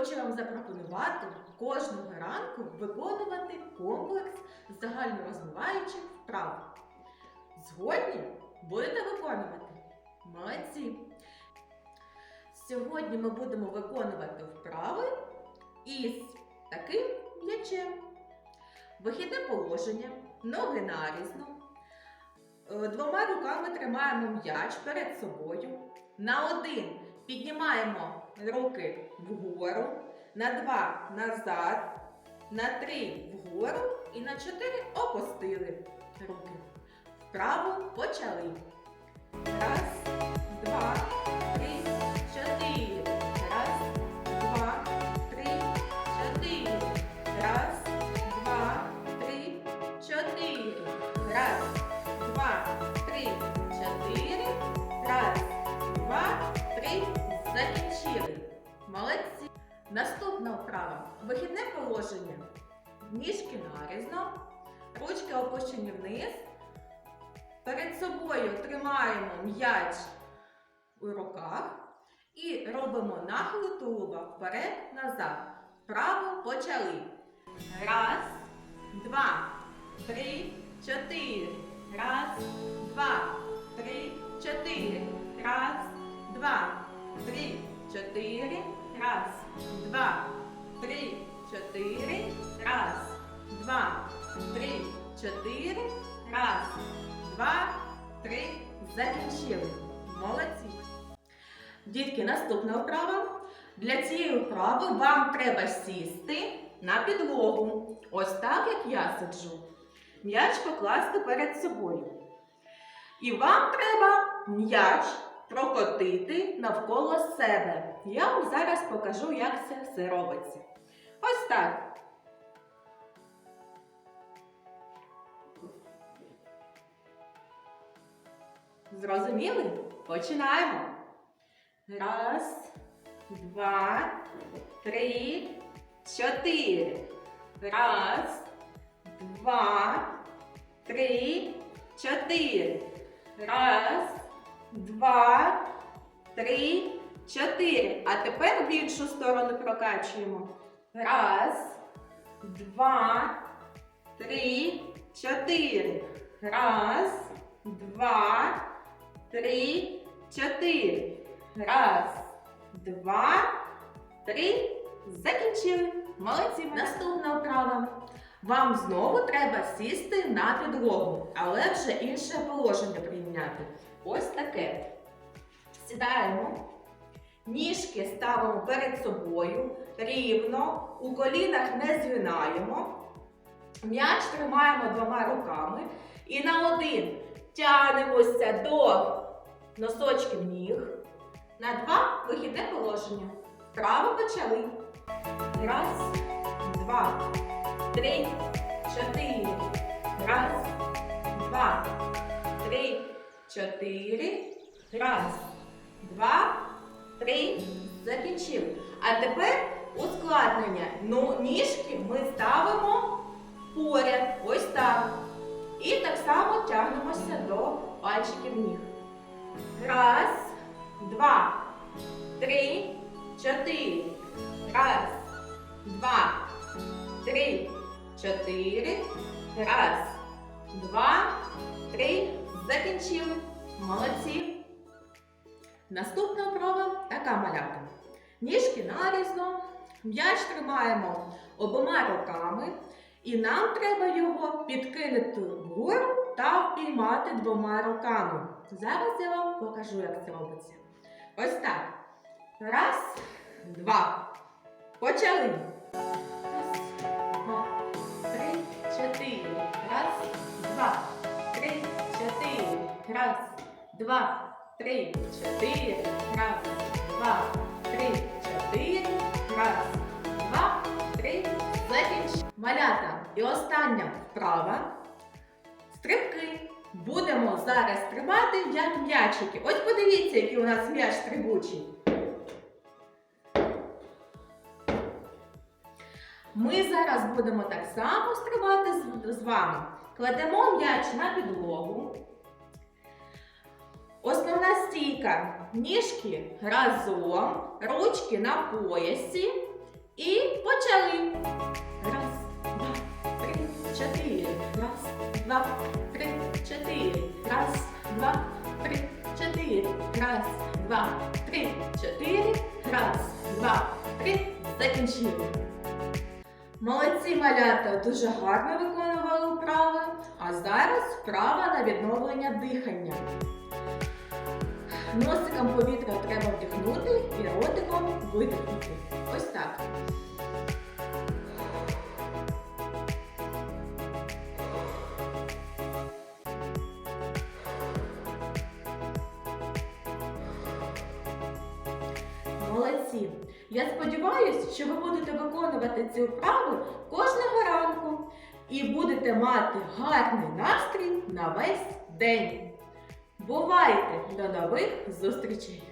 хочу вам запропонувати кожного ранку виконувати комплекс загальнорозвиваючих вправ. Згодні будете виконувати? Молодці! Сьогодні ми будемо виконувати вправи із таким м'ячем. Вихідне положення, ноги нарізно. Е, Двома руками тримаємо м'яч перед собою. На один піднімаємо руки вгору, на два назад, на три вгору і на чотири опустили руки. Вправу почали. Молодці. Наступна вправа. Вихідне положення. Ніжки нарізно. Ручки опущені вниз. Перед собою тримаємо м'яч у руках і робимо нахил тулуба вперед-назад. Право почали. Раз, два, три, чотири. Раз, два, три, чотири. Раз, два, три. Закінчили. Молодці. Дітки, наступна вправа. Для цієї вправи вам треба сісти на підлогу. Ось так, як я сиджу. М'яч покласти перед собою. І вам треба м'яч прокотити навколо себе. Я вам зараз покажу, як це все робиться. Ось так. Зрозуміли? Починаємо. Раз, два, три, чотири. Раз, два, три, чотири. Раз, два, три, чотири. А тепер в іншу сторону прокачуємо. Раз, два, три, чотири. Раз, два, три, чотири. Раз, два, три. Закінчили. Молодці. Наступна вправа. Вам знову треба сісти на підлогу, але вже інше положення прийняти. Ось таке. Сідаємо. Ніжки ставимо перед собою рівно, у колінах не згинаємо. М'яч тримаємо двома руками і на один тягнемося до носочків ніг. На два вихідне положення. Вправо почали. Раз, два, три, чотири. Раз, два, три, чотири. Раз, два, три. Закінчили. А тепер ускладнення. Ну, ніжки ми ставимо поряд. Ось так. І так само тягнемося до пальчиків ніг. Раз, два, три, чотири. Раз, два, три, чотири. Раз, два, три. Закінчили. Молодці. Наступна вправа така малята. Ніжки нарізно. М'яч тримаємо обома руками. І нам треба його підкинути вгору та впіймати двома руками. Зараз я вам покажу, як це робиться. Ось так. Раз, два. Почали. Раз, два, три, чотири. Раз, два, три, чотири. Раз, два, три, чотири. Раз, два, три, чотири. Раз, два, три. Закінч. Малята. І остання вправа. Стрибки. Будемо зараз стрибати як м'ячики. Ось подивіться, який у нас м'яч стрибучий. Ми зараз будемо так само стрибати з, вами. Кладемо м'яч на підлогу. Основна стійка. Ніжки разом, ручки на поясі чотири. Раз, два, три. Закінчили. Молодці малята дуже гарно виконували вправи. А зараз вправа на відновлення дихання. Носиком повітря треба вдихнути і ротиком видихнути. Ось так. Молодці! Я сподіваюся, що ви будете виконувати цю вправу кожного ранку і будете мати гарний настрій на весь день. Бувайте! До нових зустрічей!